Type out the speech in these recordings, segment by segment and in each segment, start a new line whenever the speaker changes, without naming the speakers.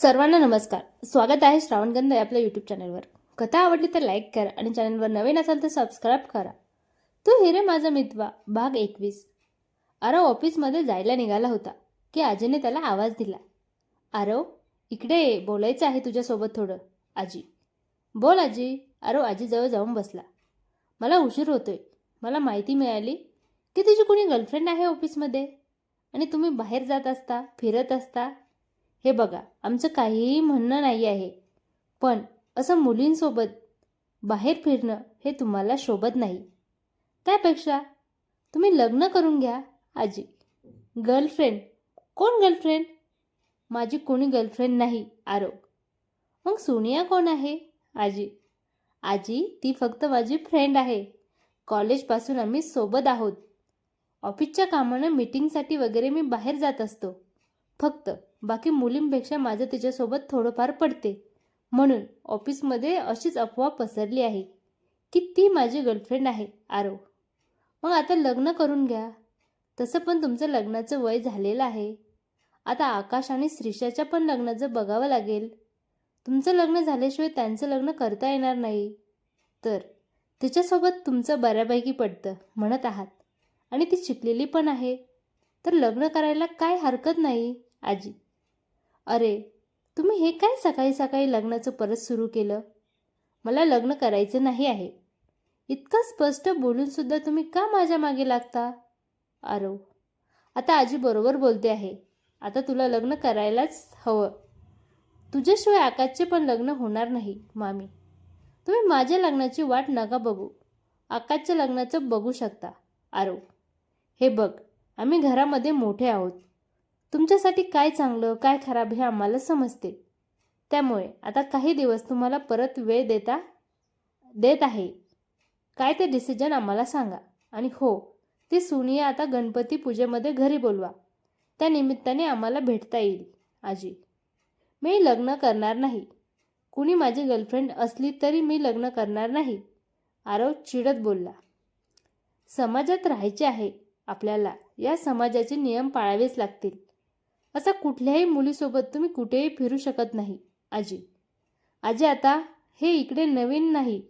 सर्वांना नमस्कार. स्वागत आहे श्रावणगंध या आपल्या यूट्यूब चॅनलवर कथा आवडली तर लाईक करा आणि चॅनलवर नवीन असाल तर सबस्क्राईब करा. तू हिरे माझा मितवा भाग एकवीस. आरव ऑफिसमध्ये जायला निघाला होता की आजीने त्याला आवाज दिला. आरव इकडे बोलायचं आहे तुझ्यासोबत थोडं आजी. बोल आजी. आरव आजीजवळ जाऊन बसला. मला उशीर होतोय. मला माहिती मिळाली की तुझी कोणी गर्लफ्रेंड आहे ऑफिसमध्ये आणि तुम्ही बाहेर जात असता फिरत असता हे बघा आमचं काहीही म्हणणं नाही आहे. पण असं मुलींसोबत बाहेर फिरणं हे तुम्हाला शोभत नाही. त्यापेक्षा तुम्ही लग्न करून घ्या आजी. गर्लफ्रेंड? कोण गर्लफ्रेंड? माझी कोणी गर्लफ्रेंड नाही आरो मग सोनिया कोण आहे आजी? आजी ती फक्त माझी फ्रेंड आहे. कॉलेजपासून आम्ही सोबत आहोत. ऑफिसच्या कामानं मीटिंगसाठी वगैरे मी बाहेर जात असतो. फक्त बाकी मुलींपेक्षा माझं तिच्यासोबत थोडंफार पडते. म्हणून ऑफिसमध्ये अशीच अफवा पसरली आहे की ती माझी गर्लफ्रेंड आहे आरो मग आता लग्न करून घ्या. तसं पण तुमचं लग्नाचं वय झालेलं आहे. आता आकाश आणि श्रीषाच्या पण लग्नाचं बघावं लागेल. तुमचं लग्न झाल्याशिवाय त्यांचं लग्न करता येणार नाही. तर तिच्यासोबत तुमचं बऱ्यापैकी पडतं म्हणत आहात. आणि ती शिकलेली पण आहे. तर लग्न करायला काय हरकत नाही आजी. अरे तुम्ही हे काय सकाळी सकाळी लग्नाचं परत सुरू केलं? मला लग्न करायचं नाही आहे. इतकं स्पष्ट बोलूनसुद्धा तुम्ही का माझ्या मागे लागता? आरव आता आजी बरोबर बोलते आहे. आता तुला लग्न करायलाच हवं. तुझ्याशिवाय आकाशचे पण लग्न होणार नाही मामी. तुम्ही माझ्या लग्नाची वाट नका बघू. आकाशच्या लग्नाचं बघू शकता. आरव हे बघ आम्ही घरामध्ये मोठे आहोत. तुमच्यासाठी काय चांगलं काय खराब हे आम्हाला समजते. त्यामुळे आता काही दिवस तुम्हाला परत वेळ देता देत आहे. काय ते डिसिजन आम्हाला सांगा. आणि हो ती सुनिया आता गणपती पूजेमध्ये घरी बोलवा. त्या निमित्ताने आम्हाला भेटता येईल आजी. मी लग्न करणार नाही. कुणी माझी गर्लफ्रेंड असली तरी मी लग्न करणार नाही. आरव चिडत बोलला. समाजात राहायचे आहे आपल्याला. या समाजाचे नियम पाळावेच लागतील. असा कुठल्याही मुलीसोबत तुम्ही कुठेही फिरू शकत नाही आजी. आजी आता हे इकडे नवीन नाही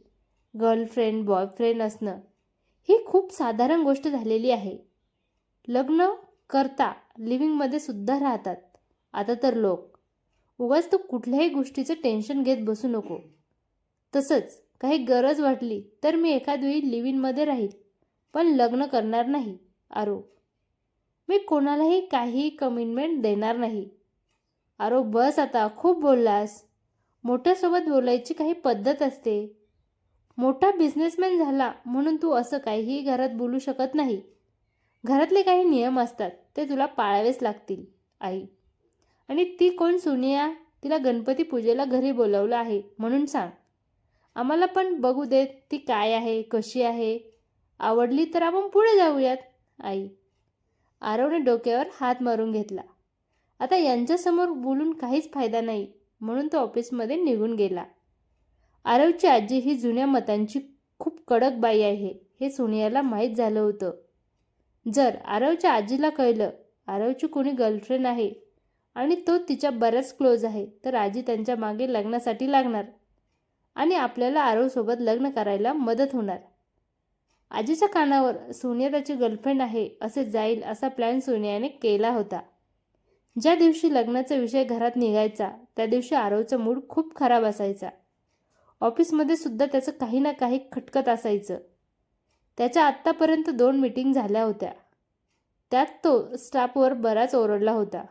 गर्लफ्रेंड बॉयफ्रेंड असणं. ही खूप साधारण गोष्ट झालेली आहे. लग्न करता लिव्हिंगमध्ये सुद्धा राहतात. आता तर लोक. उगाच तू कुठल्याही गोष्टीचं टेन्शन घेत बसू नको. तसंच काही गरज वाटली तर मी एखाद वेळी लिव्हिंगमध्ये राहील पण लग्न करणार नाही आरो. मी कोणालाही काही कमिटमेंट देणार नाही. अरो बस आता खूप बोललास. मोठ्यासोबत बोलायची काही पद्धत असते. मोठा बिझनेसमॅन झाला म्हणून तू असं काहीही घरात बोलू शकत नाही. घरातले काही नियम असतात ते तुला पाळावेच लागतील आई. आणि ती कोण सुनिया? तिला गणपती पूजेला घरी बोलवलं आहे म्हणून सांग. आम्हाला पण बघू देत ती काय आहे कशी आहे. आवडली तर आपण पुढे जाऊयात आई. आरवने डोक्यावर हात मारून घेतला. आता यांच्यासमोर बोलून काहीच फायदा नाही म्हणून तो ऑफिसमध्ये निघून गेला. आरवची आजी ही जुन्या मतांची खूप कडक बाई आहे हे सोनियाला माहीत झालं होतं. जर आरवच्या आजीला कळलं आरवची कोणी गर्लफ्रेंड आहे आणि तो तिच्या बऱ्याच क्लोज आहे तर आजी त्यांच्या मागे लग्नासाठी लागणार आणि आपल्याला आरवसोबत लग्न करायला मदत होणार. आजीच्या कानावर सोनिया त्याची गर्लफ्रेंड आहे असे जाईल असा प्लॅन सोनियाने केला होता. ज्या दिवशी लग्नाचा विषय घरात निघायचा त्या दिवशी आरवचा मूड खूप खराब असायचा. ऑफिसमध्ये सुद्धा त्याचं काही ना काही खटकत असायचं. त्याच्या आत्तापर्यंत दोन मीटिंग झाल्या होत्या. त्यात तो स्टाफवर बराच ओरडला होता.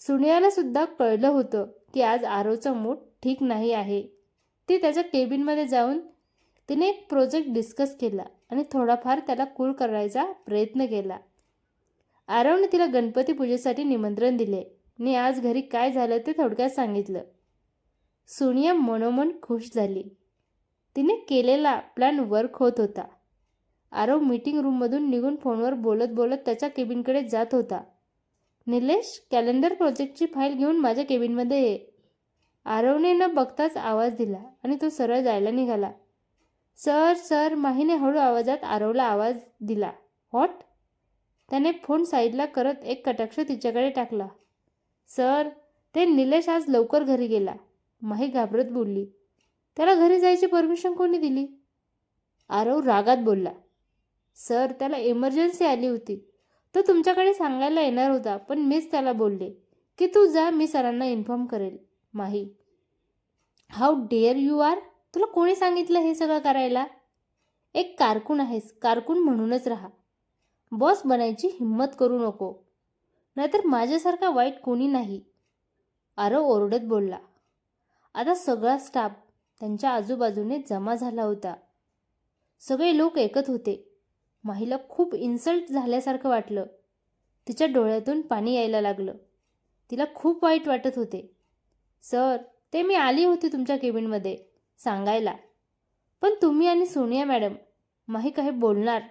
सुनियाला सुद्धा कळलं होतं की आज आरोचा मूड ठीक नाही आहे. ती त्याच्या केबिनमध्ये जाऊन तिने एक प्रोजेक्ट डिस्कस केला आणि थोडाफार त्याला कूल करायचा प्रयत्न केला. आरवने तिला गणपती पूजेसाठी निमंत्रण दिले. आणि आज घरी काय झालं ते थोडक्यात सांगितलं. सोनिया मनोमन खुश झाली. तिने केलेला प्लॅन वर्क होत होता. आरव मीटिंग रूममधून निघून फोनवर बोलत बोलत त्याच्या केबिनकडे जात होता. निलेश कॅलेंडर प्रोजेक्टची फाईल घेऊन माझ्या केबिनमध्ये ये. आरवने न बघताच आवाज दिला आणि तो सरळ जायला निघाला. सर सर माहीने हळू आवाजात आरवला आवाज दिला. व्हॉट? त्याने फोन साईडला करत एक कटाक्ष तिच्याकडे टाकला. सर ते निलेश आज लवकर घरी गेला. माही घाबरत बोलली. त्याला घरी जायची परमिशन कोणी दिली? आरव रागात बोलला. सर त्याला इमर्जन्सी आली होती. तो तुमच्याकडे सांगायला येणार होता पण मीच त्याला बोलले की तू जा मी सरांना इन्फॉर्म करेल. Mahi how dare you are? तुला कोणी सांगितलं हे सगळं करायला? एक कारकून आहेस. कारकून म्हणूनच राहा. बॉस बनायची हिंमत करू नको. नाहीतर माझ्यासारखा वाईट कोणी नाही. आरव ओरडत बोलला. आता सगळा स्टाफ त्यांच्या आजूबाजूने जमा झाला होता. सगळे लोक ऐकत होते. माहीला खूप इन्सल्ट झाल्यासारखं वाटलं. तिच्या डोळ्यातून पाणी यायला लागलं. तिला खूप वाईट वाटत होते. सर ते मी आली होती तुमच्या केबिनमध्ये. सांगायला. पण तुम्ही आणि सोनिया मॅडम माही काही बोलणार.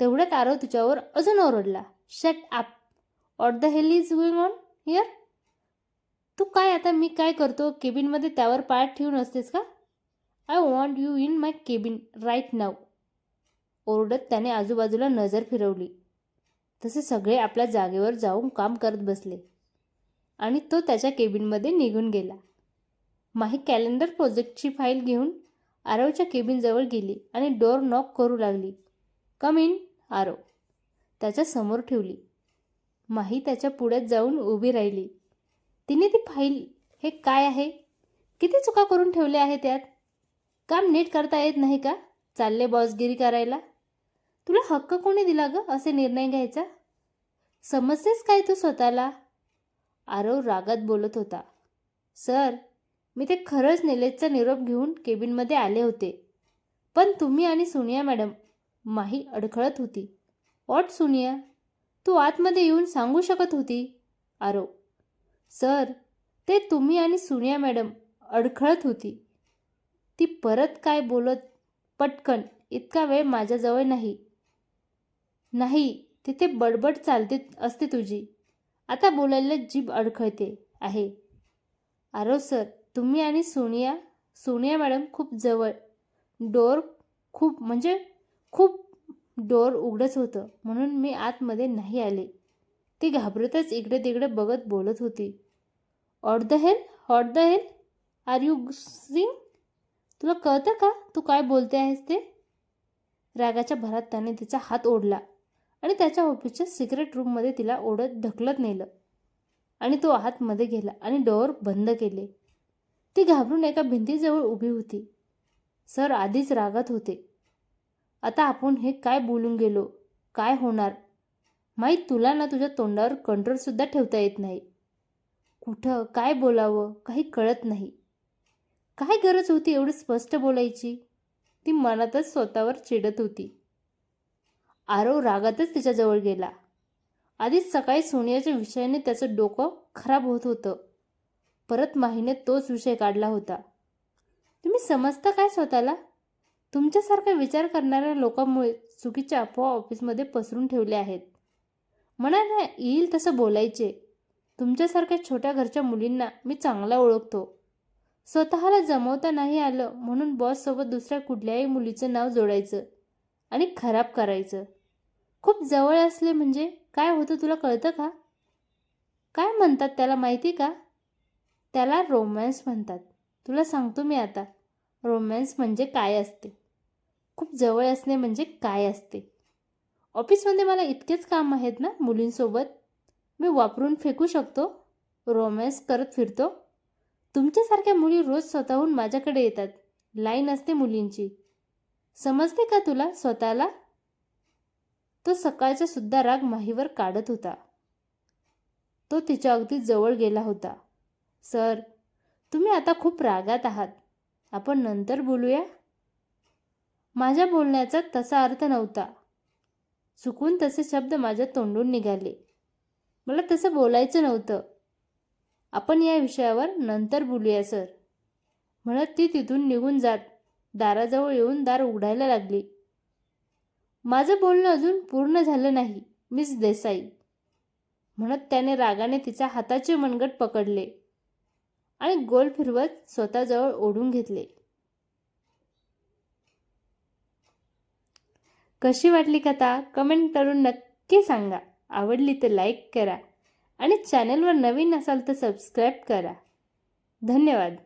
तेवढ्यात आरव तिच्यावर अजून ओरडला. Shut up what the hell is going on here तू काय आता मी काय करतो? केबिनमध्ये त्यावर पाय ठेवून असतेस का? I want you in my cabin right now ओरडत त्याने आजूबाजूला नजर फिरवली. तसे सगळे आपल्या जागेवर जाऊन काम करत बसले. आणि तो त्याच्या केबिनमध्ये निघून गेला. माही कॅलेंडर प्रोजेक्टची फाईल घेऊन आरवच्या केबिनजवळ गेली आणि डोअर नॉक करू लागली. Come in Aarav. त्याच्यासमोर ठेवली. माही त्याच्या पुढ्यात जाऊन उभी राहिली. तिने ती फाईल हे काय आहे? किती चुका करून ठेवल्या आहे त्यात? काम नीट करता येत नाही का? चालले बॉसगिरी करायला? तुला हक्क कोणी दिला ग असे निर्णय घ्यायचा? समजतेस काय तू स्वतःला? आरव रागात बोलत होता. सर मी ते खरंच निलेशचा निरोप घेऊन केबिनमध्ये आले होते. पण तुम्ही आणि सोनिया मॅडम माही अडखळत होती. वॉट सोनिया? तू आतमध्ये येऊन सांगू शकत होती? आरो सर ते तुम्ही आणि सोनिया मॅडम अडखळत होती. ती परत काय बोलत पटकन इतका वेळ माझ्याजवळ नाही. नाही तिथे बडबड चालते असते तुझी. आता बोलायला जीभ अडखळते आहे. आरो सर तुम्ही आणि सोनिया सोनिया मॅडम खूप जवळ. डोर खूप म्हणजे खूप डोर उघडंच होतं. म्हणून मी आतमध्ये नाही आले. ती घाबरतच इकडे तिकडे बघत बोलत होती. What the hell what the hell are you saying तुला कळतं का? तू काय बोलते आहेस ते? रागाच्या भरात त्याने तिचा हात ओढला आणि त्याच्या ऑफिसच्या सिक्रेट रूममध्ये तिला ओढत ढकलत नेलं. आणि तो आतमध्ये गेला आणि डोअर बंद केले. ती घाबरून एका भिंतीजवळ उभी होती. सर आधीच रागात होते. आता आपण हे काय बोलून गेलो? काय होणार? माहीत तुला ना तुझ्या तोंडावर कंट्रोलसुद्धा ठेवता येत नाही. कुठं काय बोलावं काही कळत नाही. काय गरज होती एवढी स्पष्ट बोलायची? ती मनातच स्वतःवर चिडत होती. आरव रागातच तिच्याजवळ गेला. आधीच सकाळी सोनियाच्या विषयाने त्याचं डोकं खराब होत होतं. परत माहीने तोच विषय काढला होता. तुम्ही समजता काय स्वतःला? तुमच्यासारखा विचार करणाऱ्या लोकांमुळे चुकीच्या अफवा ऑफिसमध्ये पसरून ठेवल्या आहेत. मनाला येईल तसं बोलायचे. तुमच्यासारख्या छोट्या घरच्या मुलींना मी चांगला ओळखतो. स्वतःला जमवता नाही आलं म्हणून बॉससोबत दुसऱ्या कुठल्याही मुलीचं नाव जोडायचं आणि खराब करायचं. खूप जवळ असले म्हणजे काय होतं तुला कळतं का? काय म्हणतात त्याला माहिती का? त्याला रोमॅन्स म्हणतात. तुला सांगतो मी आता. रोमॅन्स म्हणजे काय असते? खूप जवळ असणे म्हणजे काय असते? ऑफिसमध्ये मला इतकेच काम आहेत ना मुलींसोबत. मी वापरून फेकू शकतो? रोमॅन्स करत फिरतो? तुमच्यासारख्या मुली रोज स्वतःहून माझ्याकडे येतात. लाईन असते मुलींची. समजते का तुला स्वतःला? तो सकाळचा सुद्धा राग माहीवर काढत होता. तो तिच्या अगदी जवळ गेला होता. सर तुम्ही आता खूप रागात आहात. आपण नंतर बोलूया? माझ्या बोलण्याचा तसा अर्थ नव्हता. चुकून तसे शब्द माझ्या तोंडून निघाले. मला तसं बोलायचं नव्हतं. आपण या विषयावर नंतर बोलूया सर. म्हणत ती तिथून निघून जात दाराजवळ येऊन दार उघडायला लागली. माझं बोलणं अजून पूर्ण झालं नाही मिस देसाई. म्हणत त्याने रागाने तिच्या हाताचे मनगट पकडले. आणि गोल फिरवत स्वतःजवळ ओढून घेतले. कशी वाटली कथा? कमेंट करून नक्की सांगा. आवडली तर लाईक करा आणि चॅनलवर नवीन असाल तर सबस्क्राईब करा. धन्यवाद.